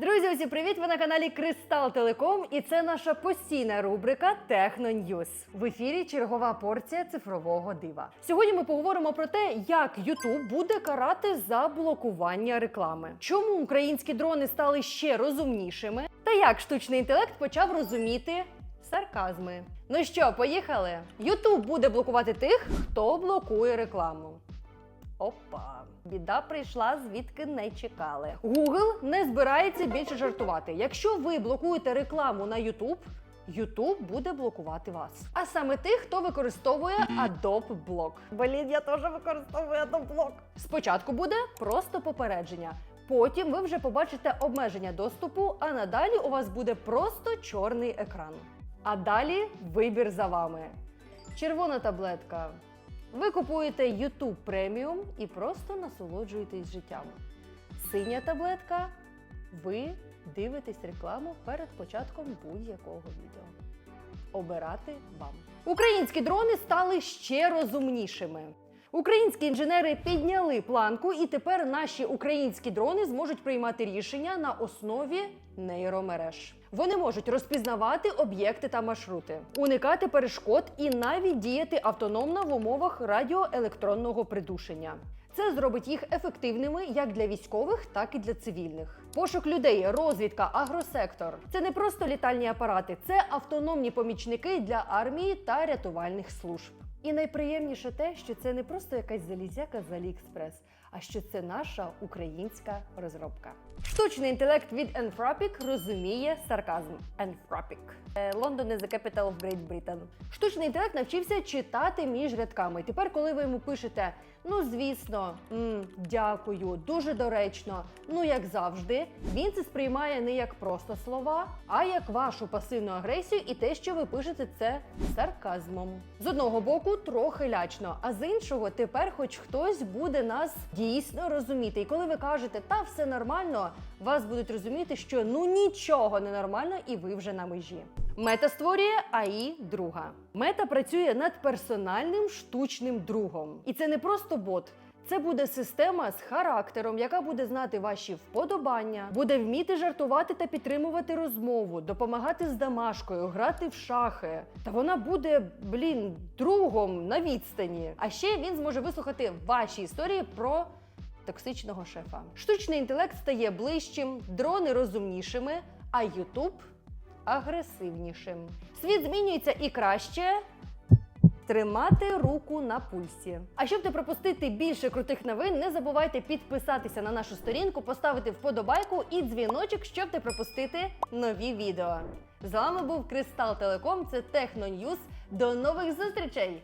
Друзі, усі привіт! Ви на каналі Кристал Телеком, і це наша постійна рубрика Техно Ньюс. В ефірі чергова порція цифрового дива. Сьогодні ми поговоримо про те, як YouTube буде карати за блокування реклами, чому українські дрони стали ще розумнішими, та як штучний інтелект почав розуміти сарказми. Ну що, поїхали? YouTube буде блокувати тих, хто блокує рекламу. Опа, біда прийшла, звідки не чекали. Google не збирається більше жартувати. Якщо ви блокуєте рекламу на YouTube, YouTube буде блокувати вас. А саме тих, хто використовує Adobe Block. Блін, я теж використовую Adobe Block. Спочатку буде просто попередження. Потім ви вже побачите обмеження доступу, а надалі у вас буде просто чорний екран. А далі вибір за вами. Червона таблетка. Ви купуєте YouTube преміум і просто насолоджуєтесь життям. Синя таблетка. Ви дивитесь рекламу перед початком будь-якого відео. Обирати вам. Українські дрони стали ще розумнішими. Українські інженери підняли планку, і тепер наші українські дрони зможуть приймати рішення на основі нейромереж. Вони можуть розпізнавати об'єкти та маршрути, уникати перешкод і навіть діяти автономно в умовах радіоелектронного придушення. Це зробить їх ефективними як для військових, так і для цивільних. Пошук людей, розвідка, агросектор це не просто літальні апарати, це автономні помічники для армії та рятувальних служб. І найприємніше те, що це не просто якась залізяка з Aliexpress, а що це наша українська розробка. Штучний інтелект від Anthropic розуміє сарказм. Anthropic. Е, London is the capital of Great Britain. Штучний інтелект навчився читати між рядками. Тепер, коли ви йому пишете, ну звісно, м, дякую, дуже доречно, ну як завжди, він це сприймає не як просто слова, а як вашу пасивну агресію і те, що ви пишете це сарказмом. З одного боку, трохи лячно, а з іншого, тепер, хоч хтось буде нас дійсно розуміти. І коли ви кажете, та все нормально, вас будуть розуміти, що ну нічого не нормально, і ви вже на межі. Мета створює АІ друга. Мета працює над персональним штучним другом. І це не просто бот. Це буде система з характером, яка буде знати ваші вподобання, буде вміти жартувати та підтримувати розмову, допомагати з домашкою, грати в шахи. Та вона буде, блін, другом на відстані. А ще він зможе вислухати ваші історії про токсичного шефа. Штучний інтелект стає ближчим, дрони розумнішими, а Ютуб агресивнішим. Світ змінюється і краще. Тримати руку на пульсі. А щоб не пропустити більше крутих новин, не забувайте підписатися на нашу сторінку, поставити вподобайку і дзвіночок, щоб не пропустити нові відео. З вами був Кристал Телеком. Це Техно Ньюс. До нових зустрічей!